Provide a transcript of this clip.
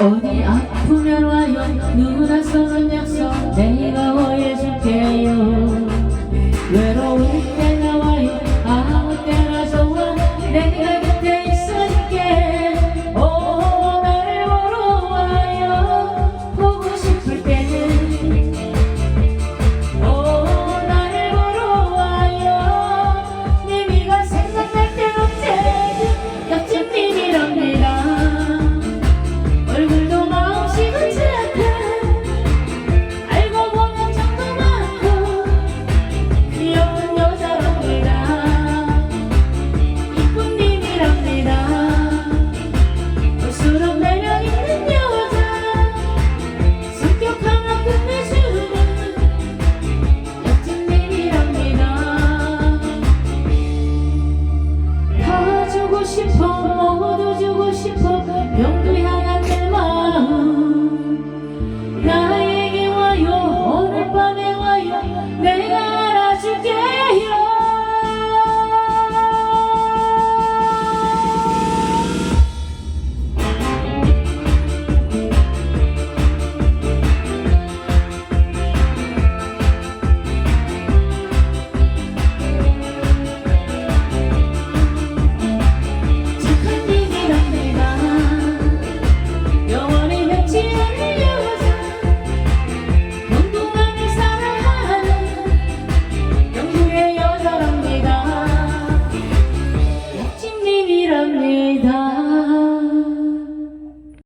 어디 아프면 와요. 누구나 서는 약속. 내가 오해줄게요. 외로울 때나 와요. 아무 때나 좋아. 내가